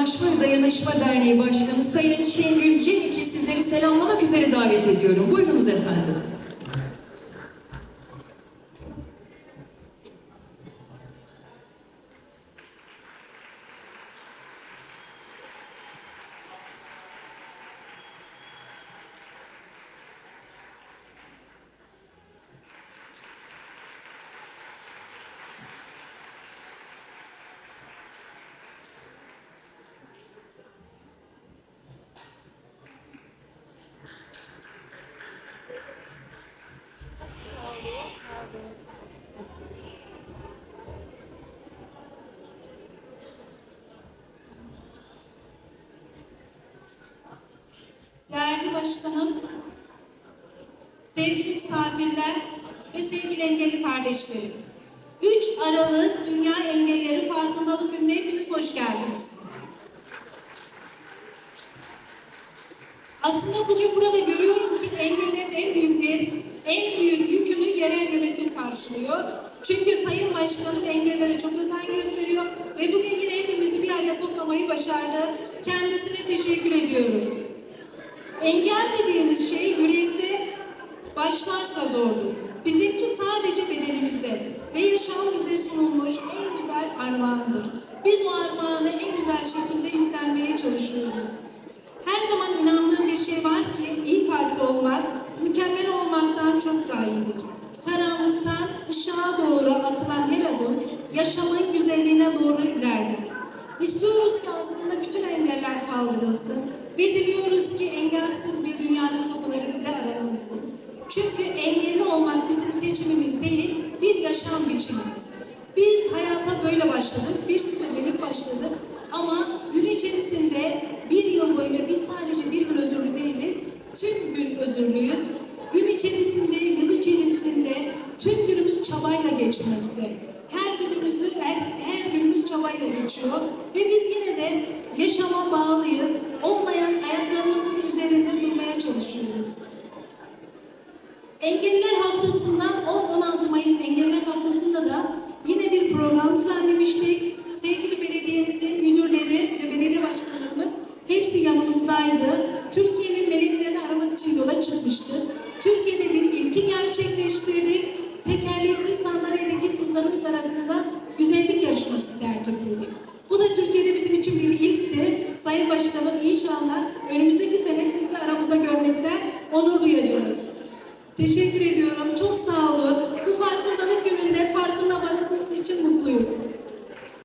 Yardımlaşma ve Dayanışma Derneği Başkanı Sayın Şengül Cenik'i sizleri selamlamak üzere davet ediyorum. Buyurunuz efendim. Değerli başkanım, sevgili misafirler ve sevgili engelli kardeşlerim. 3 Aralık Dünya Engelleri Farkındalık Günü'ne hepiniz hoş geldiniz. Aslında bugün burada görüyorum karşılıyor. Çünkü Sayın Başkanım engellere çok özen gösteriyor ve bugün yine hepimizi bir araya toplamayı başardı. Kendisine teşekkür ediyorum. Engel dediğimiz şey yürekte başlarsa zordur. Bizimki sadece bedenimizde ve yaşam bize sunulmuş en güzel armağandır. Biz o armağanı en güzel şekilde yüklenmeye çalışıyoruz. Her zaman inandığım bir şey var ki iyi kalpli olmak, mükemmel olmaktan çok daha iyidir. Karanlıktan ışığa doğru atılan her adım yaşamın güzelliğine doğru ilerler. İstiyoruz ki aslında bütün engeller kaldırılsın ve diliyoruz ki engelsiz bir dünyanın kapıları bize aralansın. Çünkü engelli olmak bizim seçimimiz değil, bir yaşam biçimimiz. Biz hayata böyle başladık, bir sıfırlık başladık ama gün içerisinde bir yıl boyunca biz sadece bir gün özürlü değiliz, tüm gün özürlüyüz. Gün içerisinde, yıl içerisinde tüm günümüz çabayla geçmekte. Her günümüzü, her, her günümüz çabayla geçiyor ve biz yine de yaşama bağlıyız. Olmayan ayaklarımızın üzerinde durmaya çalışıyoruz. Engelliler Haftası'nda 10-16 Mayıs Engelliler Haftası'nda da yine bir program düzenlemiştik. Sevgili belediyemizin müdürleri ve belediye başkanlarımız hepsi yanımızdaydı. Türkiye'nin meleklerini aramak için yola çıkmıştı. Türkiye'de bir ilki gerçekleştirdik. Tekerlekli sandalyedeki kızlarımız arasında güzellik yarışması tertipledik. Bu da Türkiye'de bizim için bir ilkti. Sayın Başkanım inşallah önümüzdeki sene sizi de aramızda görmekten onur duyacağız. Teşekkür ediyorum.